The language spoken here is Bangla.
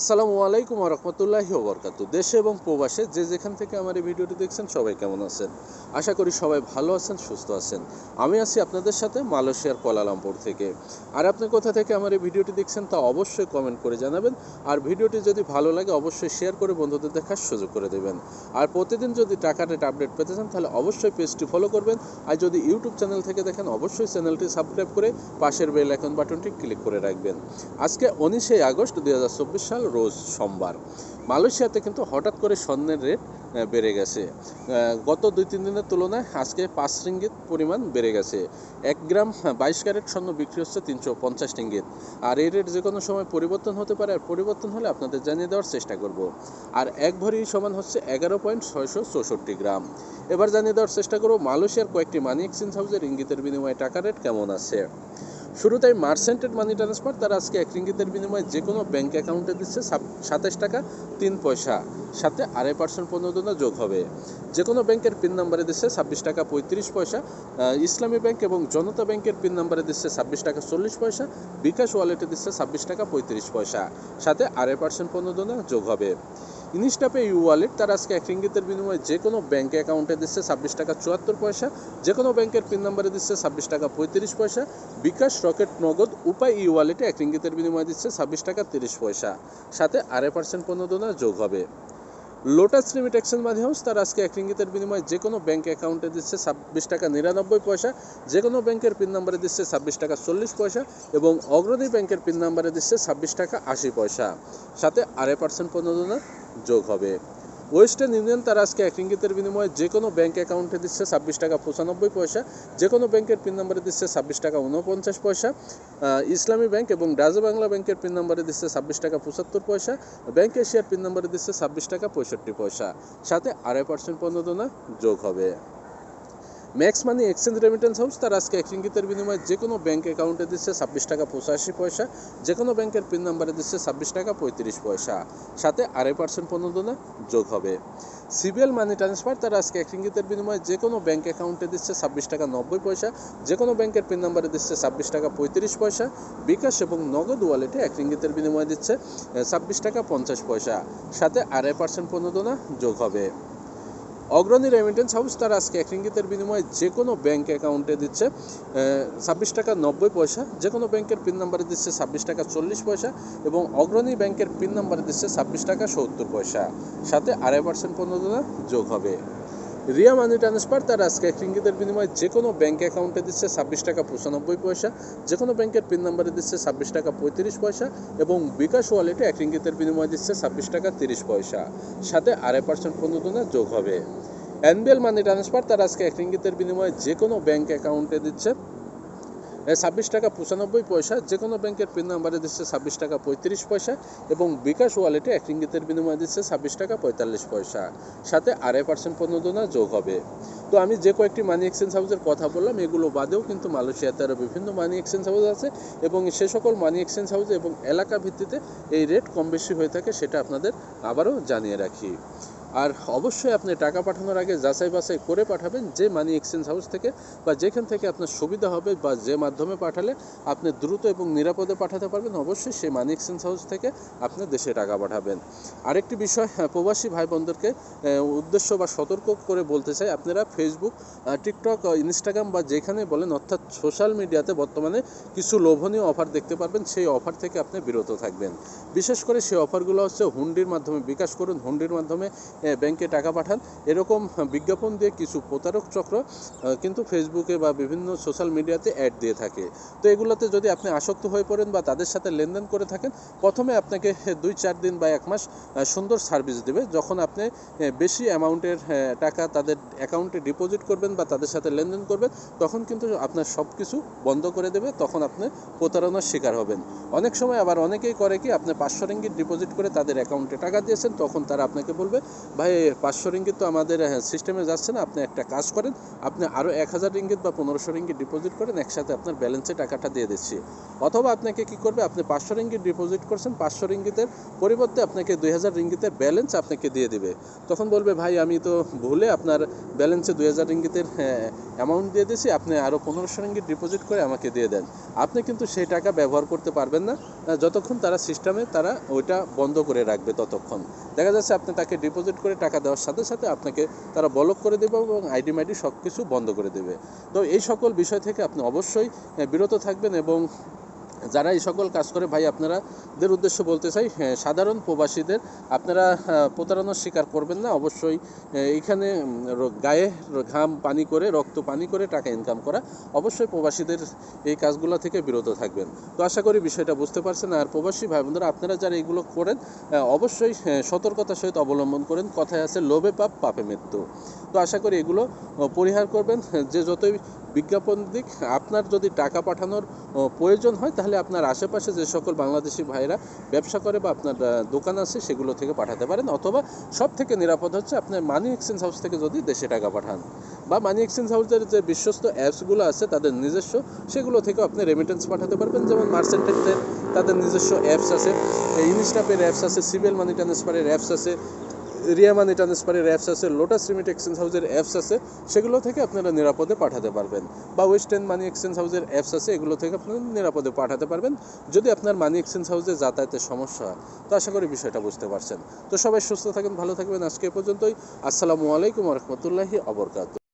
আসসালামু আলাইকুম রহমতুল্লাহি ওবরকাতু দেশে এবং প্রবাসে যে যেখান থেকে আমার এই ভিডিওটি দেখছেন, সবাই কেমন আছেন? আশা করি সবাই ভালো আছেন, সুস্থ আছেন। আমি আছি আপনাদের সাথে মালয়েশিয়ার কোয়ালালামপুর থেকে। আর আপনি কোথা থেকে আমার এই ভিডিওটি দেখছেন তা অবশ্যই কমেন্ট করে জানাবেন। আর ভিডিওটি যদি ভালো লাগে, অবশ্যই শেয়ার করে বন্ধুদের দেখার সুযোগ করে দেবেন। আর প্রতিদিন যদি টাকা রেট আপডেট পেতে চান, তাহলে অবশ্যই পেজটি ফলো করবেন। আর যদি ইউটিউব চ্যানেল থেকে দেখেন, অবশ্যই চ্যানেলটি সাবস্ক্রাইব করে পাশের বেল আইকন বাটনটি ক্লিক করে রাখবেন। আজকে উনিশে আগস্ট দু হাজার চব্বিশ সাল রোজ সোমবার। মালয়েশিয়াতে কিন্তু হঠাৎ করে স্বর্ণের রেট বেড়ে গেছে। গত দুই তিন দিনের তুলনায় আজকে পাঁচ রিঙ্গিত পরিমাণ বেড়ে গেছে। এক গ্রাম বাইশ ক্যারেট স্বর্ণ বিক্রি হচ্ছে তিনশো পঞ্চাশ রিঙ্গিত। আর এই রেট যে কোনো সময় পরিবর্তন হতে পারে, আর পরিবর্তন হলে আপনাদের জানিয়ে দেওয়ার চেষ্টা করব। আর এক ভরি সমান হচ্ছে এগারো পয়েন্ট ছয়শো চৌষট্টি গ্রাম। এবার জানিয়ে দেওয়ার চেষ্টা করব, মালয়েশিয়ার কয়েকটি মানি এক্সচেঞ্জ হাউসের ইঙ্গিতের বিনিময়ে টাকা রেট কেমন আছে? শুরুতেই মার্সেন্টেড মানি ট্রান্সফার, তারা আজকে এক রিঙ্গিতের বিনিময়ে যে কোনো ব্যাংক অ্যাকাউন্টে দিচ্ছে সাতাশ টাকা, তিন পয়সা। সাথে আড়াই পার্সেন্ট প্রণোদনা যোগ হবে। যে কোনো ব্যাংকের পিন নাম্বারে দিচ্ছে ছাব্বিশ টাকা পঁয়ত্রিশ পয়সা ইসলামী ব্যাংক এবং জনতা ব্যাংকের পিন নাম্বারে দিচ্ছে ছাব্বিশ টাকা চল্লিশ পয়সা, বিকাশ ওয়ালেটে দিচ্ছে ছাব্বিশ টাকা পঁয়ত্রিশ পয়সা। সাথে আড়াই পার্সেন্ট প্রণোদনা যোগ হবে। ইনস্টাপে ইউ ওয়ালেট তার আজকে এক রিঙ্গিতের বিনিময়ে যে কোনো ব্যাংক অ্যাকাউন্টে দিচ্ছে ছাব্বিশ টাকা চুয়াত্তর পয়সা, যে কোনো ব্যাংকের পিন নাম্বারে দিচ্ছে ছাব্বিশ টাকা পঁয়ত্রিশ পয়সা, বিকাশ রকেট নগদ, উপায় ই ওয়ালেটে এক রিঙ্গিতের বিনিময়ে দিচ্ছে ছাব্বিশ টাকা তিরিশ পয়সা। সাথে আড়াই পার্সেন্ট প্রণোদনা যোগ হবে। লোটাস লিমিট এক্সচেঞ্জ হাউস, তার আজকে এক রিঙ্গিতের বিনিময়ে যে কোনো ব্যাংক অ্যাকাউন্টে দিচ্ছে ছাব্বিশ টাকা নিরানব্বই পয়সা, যে কোনো ব্যাংকের পিন নাম্বারে দিচ্ছে ছাব্বিশ টাকা চল্লিশ পয়সা এবং অগ্রণী ব্যাংকের পিন নাম্বারে দিচ্ছে ছাব্বিশ টাকা আশি পয়সা। সাথে আড়াই পার্সেন্ট প্রণোদনা যোগ হবে। ওয়েস্টার্ন ইউনিয়ন তার আজকে এক ইঙ্গিতের বিনিময়ে যে কোনো ব্যাঙ্ক অ্যাকাউন্টে দিচ্ছে ছাব্বিশ টাকা পঁচানব্বই পয়সা যে কোনো ব্যাংকের পিন নম্বরে দিচ্ছে ছাব্বিশ টাকা উনপঞ্চাশ পয়সা ইসলামী ব্যাংক এবং ডাজো বাংলা ব্যাংকের পিন নম্বরে দিচ্ছে ছাব্বিশ টাকা পঁচাত্তর পয়সা ব্যাংক এশিয়ার পিন নাম্বারে দিচ্ছে ছাব্বিশ টাকা পঁয়ষট্টি পয়সা। সাথে আড়াই পার্সেন্ট পণ্যদনা যোগ হবে। Max Money Exchange remittance house তার আজকে এক ইঙ্গিতের বিনিময়ে যে কোনো ব্যাঙ্ক অ্যাকাউন্টে দিচ্ছে ছাব্বিশ টাকা পঁচাশি পয়সা যে কোনো ব্যাংকের পিন নাম্বারে দিচ্ছে ছাব্বিশ টাকা পঁয়ত্রিশ পয়সা। সাথে আড়াই পার্সেন্ট প্রণোদনা যোগ হবে। সিবিএল মানি ট্রান্সফার তার আজকে এক ইঙ্গিতের বিনিময়ে যে কোনো ব্যাঙ্ক অ্যাকাউন্টে দিচ্ছে ছাব্বিশ টাকা নব্বই পয়সা যে কোনো ব্যাংকের পিন নাম্বারে দিচ্ছে ছাব্বিশ টাকা পঁয়ত্রিশ পয়সা, বিকাশ এবং নগদ ওয়ালেটে এক ইঙ্গিতের বিনিময়ে দিচ্ছে ছাব্বিশ টাকা পঞ্চাশ পয়সা। সাথে আড়াই পার্সেন্ট প্রণোদনা যোগ হবে। অগ্রণী রেমিটেন্স হাউস তার আজকে এক রিঙ্গিতের বিনিময়ে যে কোনো ব্যাংক অ্যাকাউন্টে দিচ্ছে ছাব্বিশ টাকা নব্বই পয়সা যে কোনো ব্যাংকের পিন নাম্বারে দিচ্ছে ছাব্বিশ টাকা চল্লিশ পয়সা এবং অগ্রণী ব্যাংকের পিন নাম্বারে দিচ্ছে ছাব্বিশ টাকা সত্তর পয়সা। সাথে আড়াই পার্সেন্ট পণ্য যোগ হবে। রিয়া মানি ট্রান্সফার তার আজকে এক রিঙ্গিতের বিনিময়ে যে কোনো ব্যাঙ্ক অ্যাকাউন্টে দিচ্ছে ছাব্বিশ টাকা পঁচানব্বই পয়সা, যে কোনো ব্যাংকের পিন নাম্বারে দিচ্ছে ছাব্বিশ টাকা পঁয়ত্রিশ পয়সা এবং বিকাশ ওয়ালেটে এক রিঙ্গিতের বিনিময়ে দিচ্ছে ছাব্বিশ টাকা তিরিশ পয়সা। সাথে আড়াই পার্সেন্ট প্রণোদনা যোগ হবে। এনবিএল মানি ট্রান্সফার তার আজকে এক রিঙ্গিতের বিনিময়ে যে কোনো ব্যাঙ্ক অ্যাকাউন্টে দিচ্ছে ছাব্বিশ টাকা পঁচানব্বই পয়সা যে কোনো ব্যাংকের পিন নাম্বারে দিচ্ছে ছাব্বিশ টাকা পঁয়ত্রিশ পয়সা এবং বিকাশ ওয়ালেটে এক রিঙ্গিতের বিনিময়ে দিচ্ছে ছাব্বিশ টাকা পঁয়তাল্লিশ পয়সা। সাথে আড়াই পার্সেন্ট প্রণোদনা যোগ হবে। তো আমি যে কয়েকটি মানি এক্সচেঞ্জ হাউসের কথা বললাম, এগুলো বাদেও কিন্তু মালয়েশিয়াতে আরও বিভিন্ন মানি এক্সচেঞ্জ হাউস আছে এবং সে সকল মানি এক্সচেঞ্জ হাউস এবং এলাকা ভিত্তিতে এই রেট কম বেশি হয়ে থাকে, সেটা আপনাদের আবারও জানিয়ে রাখি। আর অবশ্যই আপনি টাকা পাঠানোর আগে যাচাই বাছাই করে পাঠাবেন যে মানি এক্সচেঞ্জ হাউস থেকে বা যেখান থেকে আপনার সুবিধা হবে বা যে মাধ্যমে পাঠালে আপনি দ্রুত এবং নিরাপদে পাঠাতে পারবেন, অবশ্যই সেই মানি এক্সচেঞ্জ হাউস থেকে আপনি দেশে টাকা পাঠাবেন। আরেকটি বিষয় প্রবাসী ভাই বোনদেরকে উদ্দেশ্য বা সতর্ক করে বলতে চাই, আপনারা ফেসবুক টিকটক ইনস্টাগ্রাম বা যেখানে বলেন, অর্থাৎ সোশ্যাল মিডিয়াতে বর্তমানে কিছু লোভনীয় অফার দেখতে পারবেন, সেই অফার থেকে আপনি বিরত থাকবেন। বিশেষ করে সেই অফারগুলো হচ্ছে হুন্ডির মাধ্যমে, বিকাশ করুন, হুন্ডির মাধ্যমে ব্যাংকে টাকা পাঠান। এরকম বিজ্ঞাপন দিয়ে কিছু প্রতারক চক্র কিন্তু ফেসবুকে বা বিভিন্ন সোশ্যাল মিডিয়াতে অ্যাড দিয়ে থাকে। তো এগুলোতে যদি আপনি আসক্ত হয়ে পড়েন বা তাদের সাথে লেনদেন করে থাকেন, প্রথমে আপনাকে দুই চার দিন বা এক মাস সুন্দর সার্ভিস দেবে। যখন আপনি বেশি অ্যামাউন্টের টাকা তাদের অ্যাকাউন্টে ডিপোজিট করবেন বা তাদের সাথে লেনদেন করবেন, তখন কিন্তু আপনার সব কিছু বন্ধ করে দেবে। তখন আপনি প্রতারণার শিকার হবেন। অনেক সময় আবার অনেকেই করে কি, আপনি পাঁচশো রিঙ্গিত ডিপোজিট করে তাদের অ্যাকাউন্টে টাকা দিয়েছেন, তখন তারা আপনাকে বলবে ভাই, পাঁচশো রিঙ্গিত তো আমাদের সিস্টেমে যাচ্ছে না। আপনি একটা কাজ করেন, আপনি আরও এক হাজার রিঙ্গিত বা পনেরোশো রিঙ্গিত ডিপোজিট করেন, একসাথে আপনার ব্যালেন্সে টাকাটা দিয়ে দিচ্ছি। অথবা আপনাকে কি করবে, আপনি পাঁচশো রিঙ্গিত ডিপোজিট করছেন, পাঁচশো রিঙ্গিতের পরিবর্তে আপনাকে দুই হাজার রিঙ্গিতের ব্যালেন্স আপনাকে দিয়ে দিবে। তখন বলবে, ভাই, আমি তো ভুলে আপনার ব্যালেন্সে দুই হাজার রিঙ্গিতের অ্যামাউন্ট দিয়ে দিয়েছি, আপনি আরও পনেরোশো রিঙ্গিত ডিপোজিট করে আমাকে দিয়ে দেন। আপনি কিন্তু সেই টাকা ব্যবহার করতে পারবেন না। যতক্ষণ তারা সিস্টেমে তারা ওইটা বন্ধ করে রাখবে ততক্ষণ। দেখা যাচ্ছে আপনি তাকে ডিপোজিট করে টাকা দেওয়ার সাথে সাথে আপনাকে তারা ব্লক করে দেবে এবং আইডি মাইডি সব কিছু বন্ধ করে দেবে। তো এই সকল বিষয় থেকে আপনি অবশ্যই বিরত থাকবেন এবং যারা এই সকল কাজ করে ভাই আপনারাদের উদ্দেশ্য বলতে চাই হ্যাঁ, সাধারণ প্রবাসীদের আপনারা প্রতারণার শিকার করবেন না। অবশ্যই আহ, এইখানে গায়ে ঘাম পানি করে রক্ত পানি করে টাকা ইনকাম করা অবশ্যই প্রবাসীদের এই কাজগুলো থেকে বিরত থাকবেন। তো আশা করি বিষয়টা বুঝতে পারছেন। আর প্রবাসী ভাই বোনেরা আপনারা যারা এগুলো করেন অবশ্যই আহ, সতর্কতার সহিত অবলম্বন করেন। কথায় আছে লোভে পাপ পাপে মৃত্যু। তো আশা করি এগুলো পরিহার করবেন। যে যতই বিজ্ঞাপন দিক আপনার যদি টাকা পাঠানোর প্রয়োজন হয় তাহলে আপনার আশেপাশে যে সকল বাংলাদেশি ভাইরা ব্যবসা করে বা আপনার দোকান আছে সেগুলো থেকে পাঠাতে পারেন অথবা সব থেকে নিরাপদ হচ্ছে আপনার মানি এক্সচেঞ্জ হাউস থেকে যদি দেশে টাকা পাঠান। বা মানি এক্সচেঞ্জ হাউসের যে বিশ্বস্ত অ্যাপসগুলো আছে তাদের নিজস্ব, সেগুলো থেকেও আপনি রেমিটেন্স পাঠাতে পারবেন। যেমন মার্সেন্টেজের তাদের নিজস্ব অ্যাপস আছে ইনস্টাপের অ্যাপস আছে সিবিএল মানি ট্রান্সফারের অ্যাপস আছে রিয়া মানি ট্রান্সফারের অ্যাপস আছে লোটাস রিমিট এক্সচেঞ্জ হাউসের অ্যাপস আছে, সেগুলো থেকে আপনারা নিরাপদে পাঠাতে পারবেন। বা ওয়েস্টার্ন মানি এক্সচেঞ্জ হাউসের অ্যাপস আছে, এগুলো থেকে আপনারা নিরাপদে পাঠাতে পারবেন, যদি আপনার মানি এক্সচেঞ্জ হাউসে যাতায়াতের সমস্যা হয়। তো আশা করি বিষয়টা বুঝতে পারছেন। তো সবাই সুস্থ থাকেন, ভালো থাকবেন আজকে পর্যন্তই। আসসালামু আলাইকুম রহমতুল্লাহি অবরকাত